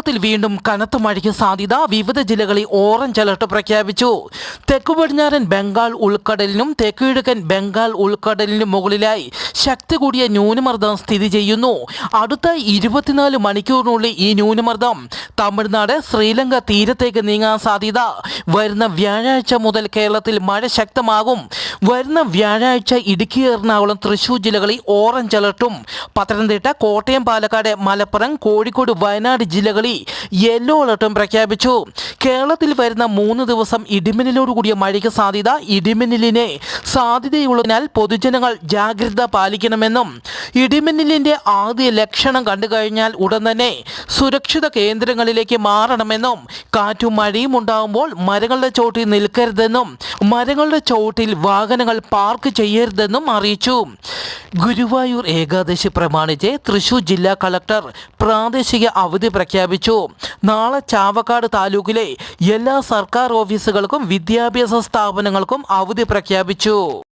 വീണ്ടും കനത്ത മഴയ്ക്ക് സാധ്യത. വിവിധ ജില്ലകളിൽ ഓറഞ്ച് അലർട്ട് പ്രഖ്യാപിച്ചു. തെക്കു പടിഞ്ഞാറൻ ബംഗാൾ ഉൾക്കടലിനും തെക്കുകിഴക്കൻ ബംഗാൾ ഉൾക്കടലിനും മുകളിലായി ശക്തി കൂടിയ ന്യൂനമർദ്ദം സ്ഥിതി ചെയ്യുന്നു. അടുത്ത ഇരുപത്തിനാല് മണിക്കൂറിനുള്ളിൽ ഈ ന്യൂനമർദ്ദം തമിഴ്നാട് ശ്രീലങ്ക തീരത്തേക്ക് നീങ്ങാൻ സാധ്യത. വരുന്ന വ്യാഴാഴ്ച മുതൽ കേരളത്തിൽ മഴ ശക്തമാകും. വരുന്ന വ്യാഴാഴ്ച ഇടുക്കി എറണാകുളം തൃശൂർ ജില്ലകളിൽ ഓറഞ്ച് അലർട്ടും. പത്തനംതിട്ട കോട്ടയം പാലക്കാട് മലപ്പുറം കോഴിക്കോട് വയനാട് ജില്ലകളിൽ യെല്ലോ അലർട്ടും പ്രഖ്യാപിച്ചു. കേരളത്തിൽ വരുന്ന മൂന്ന് ദിവസം ഇടിമിന്നലോട് കൂടിയ മഴയ്ക്ക് സാധ്യത ഇടിമിന്നലിനെ സാധ്യതയുള്ളതിനാൽ പൊതുജനങ്ങൾ ജാഗ്രത പാലിക്കണമെന്നും ഇടിമിന്നലിന്റെ ആദ്യ ലക്ഷണം കണ്ടു കഴിഞ്ഞാൽ ഉടൻ തന്നെ സുരക്ഷിത കേന്ദ്രങ്ങളിലേക്ക് മാറണമെന്നും കാറ്റും മഴയും ഉണ്ടാകുമ്പോൾ മരങ്ങളുടെ ചോട്ടിൽ നിൽക്കരുതെന്നും മരങ്ങളുടെ ചോട്ടിൽ വാഹനങ്ങൾ പാർക്ക് ചെയ്യരുതെന്നും അറിയിച്ചു. ഗുരുവായൂർ ഏകാദശി പ്രമാണിച്ച് തൃശൂർ ജില്ലാ കളക്ടർ പ്രാദേശിക അവധി പ്രഖ്യാപിച്ചു നാളെ ചാവക്കാട് താലൂക്കിലെ എല്ലാ സർക്കാർ ഓഫീസുകൾക്കും വിദ്യാഭ്യാസ സ്ഥാപനങ്ങൾക്കും അവധി പ്രഖ്യാപിച്ചു.